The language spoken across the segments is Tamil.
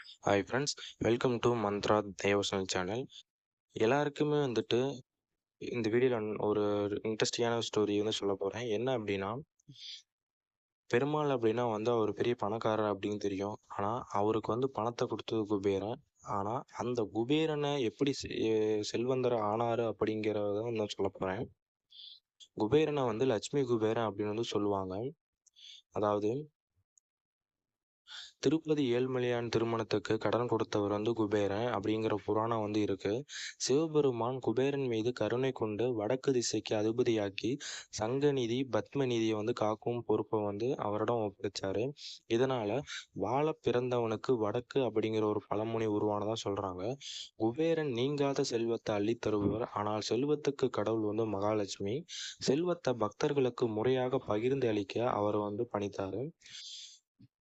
Hi friends welcome to Mantra தேவசனல் channel எல்லாருக்குமே வந்துட்டு இந்த வீடியோவில் ஒரு இன்ட்ரெஸ்டிங்கான ஸ்டோரி வந்து சொல்ல போகிறேன் என்ன அப்படின்னா பெருமாள் அப்படின்னா வந்து அவர் பெரிய பணக்காரர் அப்படின்னு தெரியும். ஆனால் அவருக்கு வந்து பணத்தை கொடுத்தது குபேரன். ஆனால் அந்த குபேரனை எப்படி செ- செல்வந்தர் ஆனார் அப்படிங்கிறத நான் சொல்ல போகிறேன் குபேரனை வந்து லட்சுமி குபேரன் அப்படின்னு வந்து சொல்லுவாங்க. அதாவது திருப்பதி ஏழ்மலையான் திருமணத்துக்கு கடன் கொடுத்தவர் வந்து குபேரன் அப்படிங்கிற புராணம் வந்து இருக்கு. சிவபெருமான் குபேரன் மீது கருணை கொண்டு வடக்கு திசைக்கு அதிபதியாக்கி சங்கநிதி பத்மநிதியை வந்து காக்கும் பொறுப்பை வந்து அவரிடம் ஒப்படைச்சாரு. இதனால வாழ பிறந்தவனுக்கு வடக்கு அப்படிங்கிற ஒரு பழமொழி உருவானதா சொல்றாங்க. குபேரன் நீங்காத செல்வத்தை அள்ளி தருபவர். ஆனால் செல்வத்துக்கு கடவுள் வந்து மகாலட்சுமி. செல்வத்தை பக்தர்களுக்கு முறையாக பகிர்ந்து அளிக்க அவர் வந்து பணித்தாரு.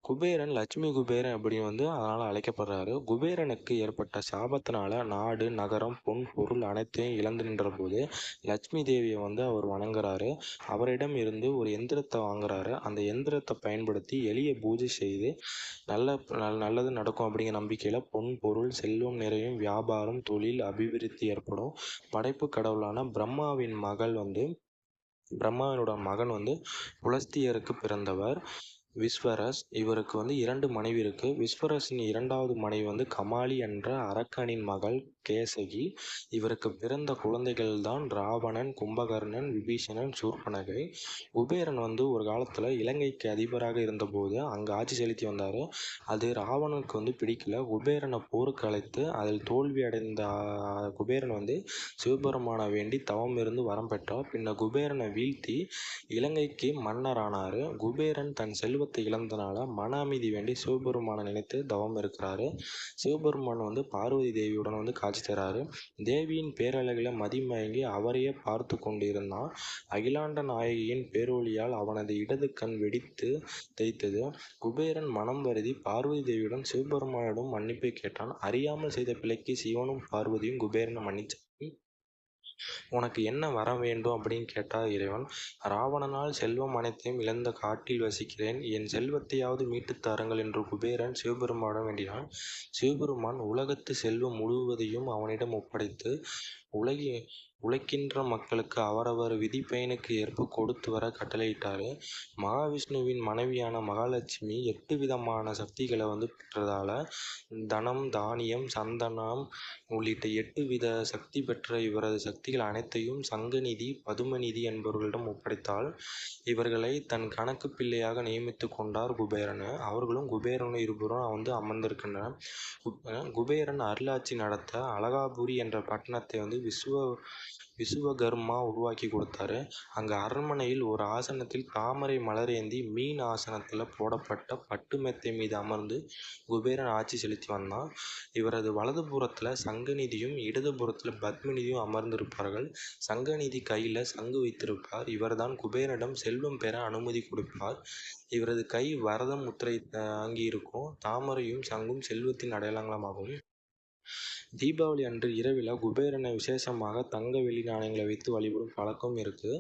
குபேரன் லட்சுமி குபேரன் அப்படின்னு வந்து அதனால் அழைக்கப்படுறாரு. குபேரனுக்கு ஏற்பட்ட சாபத்தினால நாடு நகரம் பொன் பொருள் அனைத்தையும் இழந்து நின்றபோது லட்சுமி தேவியை வந்து அவர் வணங்குறாரு. அவரிடம் இருந்து ஒரு எந்திரத்தை வாங்குறாரு. அந்த எந்திரத்தை பயன்படுத்தி எளிய பூஜை செய்து நல்ல நல்- நல்லது நடக்கும் அப்படிங்கிற நம்பிக்கையில் பொன் பொருள் செல்வம் நிறையும் வியாபாரம் தொழில் அபிவிருத்தி ஏற்படும். படைப்பு கடவுளான பிரம்மாவின் மகள் வந்து பிரம்மாவினோட மகன் வந்து புலஸ்தியருக்கு பிறந்தவர். விஸ்வரஸ் இவருக்கு வந்து இரண்டு மனைவி இருக்கு. விஸ்வரஸின் இரண்டாவது மனைவி வந்து கமாலி என்ற அரக்கனின் மகள் கேசகி. இவருக்கு பிறந்த குழந்தைகள் தான் ராவணன் கும்பகர்ணன் விபீஷணன் சூர்பனகை. குபேரன் வந்து ஒரு காலத்துல இலங்கைக்கு அதிபராக இருந்தபோது அங்க ஆட்சி செலுத்தி வந்தாரு. அது ராவணனுக்கு வந்து பிடிக்கல. குபேரனை போருக்கு அழைத்து அதில் தோல்வி அடைந்த குபேரன் வந்து சிவபெருமான வேண்டி தவம் இருந்து வரம் பெற்றார். பின்னர் குபேரனை வீழ்த்தி இலங்கைக்கு மன்னரானாரு. குபேரன் தன் செல்வ செல்வத்தை இழந்தனால மன அமைதி வேண்டி சிவபெருமானை நினைத்து தவம் இருக்கிறாரு. சிவபெருமான் வந்து பார்வதி தேவியுடன் வந்து காட்சி தராரு. தேவியின் பேரழகில மதிமயங்கி அவரையே பார்த்து கொண்டிருந்தான். அகிலாண்ட நாயகியின் பேரொழியால் அவனது இடது கண் வெடித்து தைத்தது. குபேரன் மனம் வருதி பார்வதி தேவியுடன் சிவபெருமானிடம் மன்னிப்பை கேட்டான். அறியாமல் செய்த பிழைக்கு சிவனும் பார்வதியும் குபேரனை மன்னிச்சு உனக்கு என்ன வர வேண்டும் அப்படின்னு கேட்டார் இறைவன் ராவணனால் செல்வம் அனைத்தையும் இழந்த காட்டில் வசிக்கிறேன். என் செல்வத்தையாவது மீட்டுத் தாருங்கள் என்று குபேரன் சிவபெருமானிடம் வேண்டினான். சிவபெருமான் உலகத்து செல்வம் முழுவதையும் அவனிடம் ஒப்படைத்து உலகி உழைக்கின்ற மக்களுக்கு அவரவர் விதிப்பயனுக்கு ஏற்ப கொடுத்து வர கட்டளையிட்டாரு. மகாவிஷ்ணுவின் மனைவியான மகாலட்சுமி எட்டு விதமான சக்திகளை வந்து பெற்றதால தனம் தானியம் சந்தனம் உள்ளிட்ட எட்டு வித சக்தி பெற்ற இவரது சக்திகள் அனைத்தையும் சங்கநிதி பதுமநிதி என்பவர்களிடம் ஒப்படைத்தால் இவர்களை தன் கணக்கு பிள்ளையாக நியமித்து கொண்டார் குபேரன். அவர்களும் குபேரனும் இருபுறம் வந்து அமர்ந்திருக்கின்றனர். குபேரன் அருளாட்சி நடத்த அழகாபுரி என்ற பட்டணத்தை வந்து விஸ்வ விசுவகர்மா உருவாக்கி கொடுத்தாரு. அங்கே அரண்மனையில் ஒரு ஆசனத்தில் தாமரை மலர் ஏந்தி மீன் ஆசனத்தில் போடப்பட்ட பட்டு மெத்தை மீது அமர்ந்து குபேரன் ஆட்சி செலுத்தி வந்தான். இவரது வலதுபுறத்துல சங்கநிதியும் இடதுபுறத்தில் பத்மநிதியும் அமர்ந்திருப்பார்கள். சங்கநிதி கையில் சங்கு வைத்திருப்பார். இவர்தான் குபேரனிடம் செல்வம் பெற அனுமதி கொடுப்பார். இவரது கை வரதம் முத்திரை தாங்கி இருக்கும். தாமரையும் சங்கும் செல்வத்தின் அடையாளங்களாகும். தீபாவளி அன்று இரவில் குபேரனை விசேஷமாக தங்க வெள்ளி நாணயங்களை வைத்து வழிபடும் பழக்கம் இருக்கு.